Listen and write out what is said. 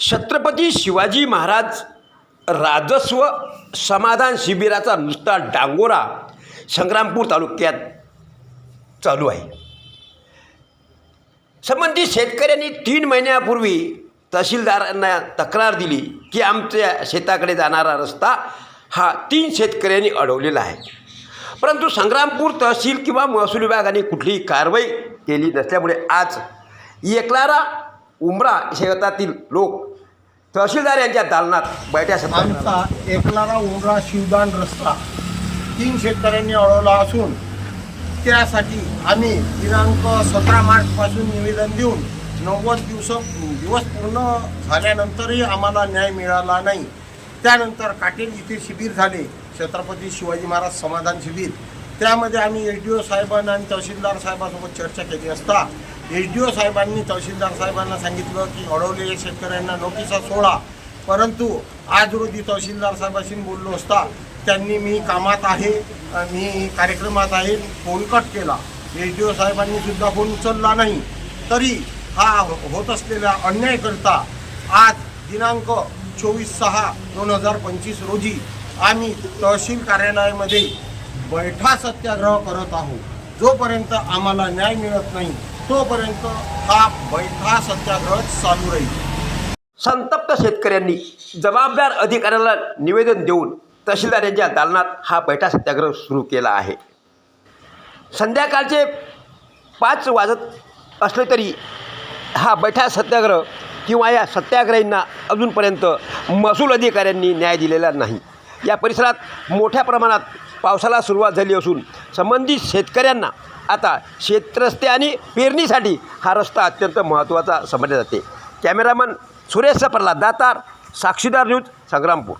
छत्रपती शिवाजी महाराज राजस्व समाधान शिबिराचा नुसता डांगोरा संग्रामपूर तालुक्यात चालू आहे. संबंधित शेतकऱ्यांनी तीन महिन्यापूर्वी तहसीलदारांना तक्रार दिली की आमच्या शेताकडे जाणारा रस्ता हा तीन शेतकऱ्यांनी अडवलेला आहे. परंतु संग्रामपूर तहसील किंवा महसूल विभागाने कुठलीही कारवाई केली नसल्यामुळे आज एकलारा उमरा शेतातील लोक तहसीलदार यांच्या दालनात बैठ्या आमचा एकलारा उमरा शिवदान रस्ता. तीन शेतकऱ्यांनी अडवला असून त्यासाठी आम्ही दिनांक सतरा मार्चपासून निवेदन देऊन नव्वद दिवस दिवस पूर्ण झाल्यानंतरही आम्हाला न्याय मिळाला नाही. त्यानंतर काटेल इथे शिबिर झाले. छत्रपती शिवाजी महाराज समाधान शिबिर. त्यामध्ये आम्ही एच डी ओ साहेबांना आणि तहसीलदार साहेबांसोबत चर्चा केली असता एच डी ओ साहेबांनी तहसीलदार साहेबांना सांगितलं की अडवलेल्या शेतकऱ्यांना नोटिसा सोडा. परंतु आज रोजी तहसीलदार साहेबाशी बोललो असता त्यांनी मी कामात आहे मी कार्यक्रमात आहे फोन कट केला. एच डी ओ साहेबांनी सुद्धा फोन उचलला नाही. तरी हा होत असलेल्या अन्यायकरता आज दिनांक चोवीस सहा दोन हजार पंचवीस रोजी आम्ही तहसील कार्यालयामध्ये बैठा सत्याग्रह करत आहोत. जोपर्यंत आम्हाला न्याय मिळत नाही तोपर्यंत हा बैठा सत्याग्रह चालू राहील. संतप्त शेतकऱ्यांनी जबाबदार अधिकाऱ्याला निवेदन देऊन तहसीलदार यांच्या दालनात हा बैठा सत्याग्रह सुरू केला आहे. संध्याकाळचे पाच वाजत असले तरी हा बैठा सत्याग्रह किंवा या सत्याग्रहींना अजूनपर्यंत महसूल अधिकाऱ्यांनी न्याय दिलेला नाही. या परिसरात मोठ्या प्रमाणात पावसाला सुरुवात झाली असून संबंधित शेतकऱ्यांना आता शेतरस्ते आणि पेरणीसाठी हा रस्ता अत्यंत महत्त्वाचा समजला जाते. कॅमेरामन सुरेश सपरला दातार साक्षीदार न्यूज संग्रामपूर.